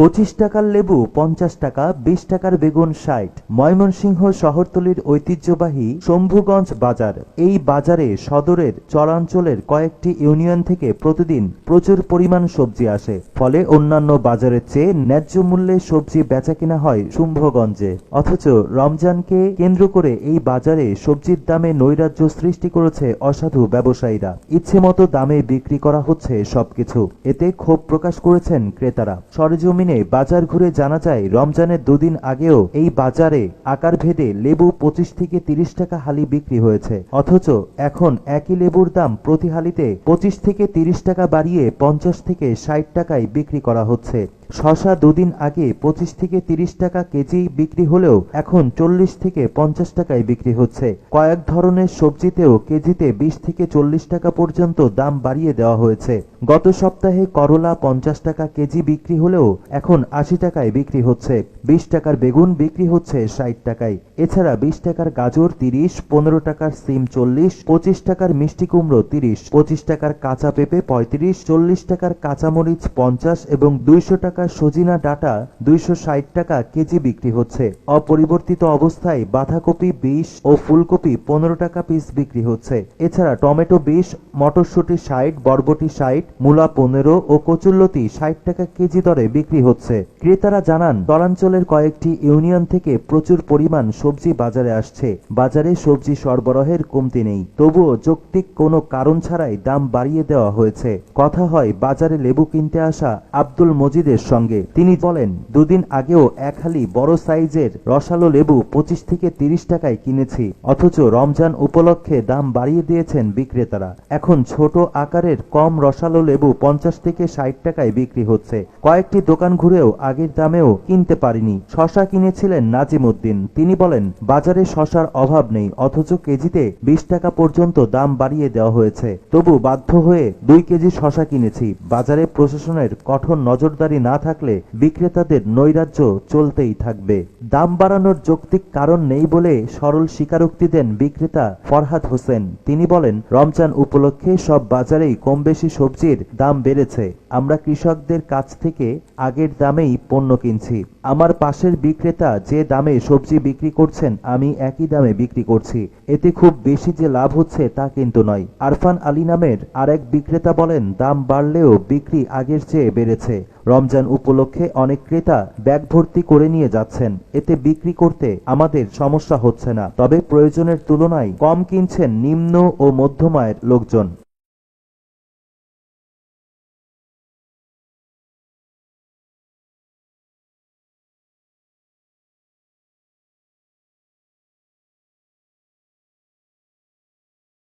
পঁচিশ টাকার লেবু, পঞ্চাশ টাকা, বিশ টাকার বেগুন ষাট। ময়মনসিংহ শহরতলির ঐতিহ্যবাহী শম্ভুগঞ্জ বাজার। এই বাজারে সদরের চরাঞ্চলের কয়েকটি ইউনিয়ন থেকে প্রতিদিন প্রচুর পরিমাণ সবজি আসে। ফলে অন্যান্য বাজারের চেয়ে ন্যায্য মূল্যে সবজি বেচাকেনা হয় শুম্ভগঞ্জে। অথচ রমজানকে কেন্দ্র করে এই বাজারে সবজির দামে নৈরাজ্য সৃষ্টি করেছে অসাধু ব্যবসায়ীরা। ইচ্ছে মতো দামে বিক্রি করা হচ্ছে সবকিছু। এতে ক্ষোভ প্রকাশ করেছেন ক্রেতারা। সরেজমিনে বাজার ঘুরে জানা যায়, রমজানের দুদিন আগেও এই বাজারে আকার ভেদে লেবু পঁচিশ থেকে তিরিশ টাকা হালি বিক্রি হয়েছে। অথচ এখন একই লেবুর দাম প্রতি হালিতে পঁচিশ থেকে তিরিশ টাকা বাড়িয়ে পঞ্চাশ থেকে ষাট টাকায় বিক্রি করা হচ্ছে। শশা দুদিন আগে পঁচিশ থেকে তিরিশ টাকা কেজি বিক্রি হলেও এখন চল্লিশ থেকে পঞ্চাশ টাকায় বিক্রি হচ্ছে। কয়েক ধরনের সবজিতেও কেজিতে বিশ থেকে চল্লিশ টাকা পর্যন্ত দাম বাড়িয়ে দেওয়া হয়েছে। গত সপ্তাহে করলা পঞ্চাশ টাকা কেজি বিক্রি হলেও এখন আশি টাকায় বিক্রি হচ্ছে। বিশ টাকার বেগুন বিক্রি হচ্ছে ষাট টাকায়। এছাড়া বিশ টাকার গাজর তিরিশ, পনেরো টাকার সিম চল্লিশ, পঁচিশ টাকার মিষ্টি কুমড়ো তিরিশ, পঁচিশ টাকার কাঁচা পেঁপে পঁয়ত্রিশ, চল্লিশ টাকার কাঁচামরিচ পঞ্চাশ এবং দুইশো টাকার সজিনা ডাটা দুইশো ষাট টাকা কেজি বিক্রি হচ্ছে। অপরিবর্তিত অবস্থায় বাঁধাকপি বিশ ও ফুলকপি পনেরো টাকা পিস বিক্রি হচ্ছে। এছাড়া টমেটো বিশ মটরশুঁটি ষাট, বরবটি ষাট, মূলা পনেরো ও কচুল্লতি ষাট টাকা কেজি দরে বিক্রি হচ্ছে। ক্রেতারা জানান তরাঞ্চলের কয়েকটি ইউনিয়ন থেকে প্রচুর পরিমাণ সবজি বাজারে আসছে। বাজারে সবজি সরবরাহের কমতি নেই। তবুও যৌক্তিক কোনো কারণ ছাড়াই দাম বাড়িয়ে দেওয়া হয়েছে। কথা হয়, বাজারে লেবু কিনতে আসা আব্দুল মজিদের সঙ্গে। তিনি বলেন, দুদিন আগেও এক হালি বড় সাইজের রসালো লেবু পঁচিশ থেকে তিরিশ টাকায় কিনেছি। অথচ রমজান উপলক্ষে দাম বাড়িয়ে দিয়েছেন বিক্রেতারা। এখন ছোট আকারের কম রসালো লেবু পঞ্চাশ থেকে ষাট টাকায় বিক্রি হচ্ছে। কয়েকটি দোকান ঘুরেও আগের দামেও কিনতে পারিনি। শশা কিনেছিলেন নাজিম উদ্দিন। তিনি বলেন, বাজারে শশার অভাব নেই, অথচ কেজিতে বিশ টাকা পর্যন্ত দাম বাড়িয়ে দেওয়া হয়েছে। তবু বাধ্য হয়ে দুই কেজি শশা কিনেছি। বাজারে প্রশাসনের কঠোর নজরদারি না থাকলে বিক্রেতাদের নৈরাজ্য চলতেই থাকবে। দাম বাড়ানোর যৌক্তিক কারণ নেই বলে সরল স্বীকারোক্তি দেন বিক্রেতা ফরহাদ হোসেন। তিনি বলেন, রমজান উপলক্ষে সব বাজারেই কম বেশি সবজির দাম বেড়েছে। আমরা কৃষকদের কাছ থেকে আগের দামেই পণ্য কিনছি। আমার পাশের বিক্রেতা যে দামে সবজি বিক্রি করছেন, আমি একই দামে বিক্রি করছি। এতে খুব বেশি যে লাভ হচ্ছে তা কিন্তু নয়। আরফান আলী নামের আরেক বিক্রেতা বলেন, দাম বাড়লেও বিক্রি আগের চেয়ে বেড়েছে। রমজান উপলক্ষে অনেক ক্রেতা ব্যাগ ভর্তি করে নিয়ে যাচ্ছেন। এতে বিক্রি করতে আমাদের সমস্যা হচ্ছে না। তবে প্রয়োজনের তুলনায় কম কিনছেন নিম্ন ও মধ্যমায়ের লোকজন।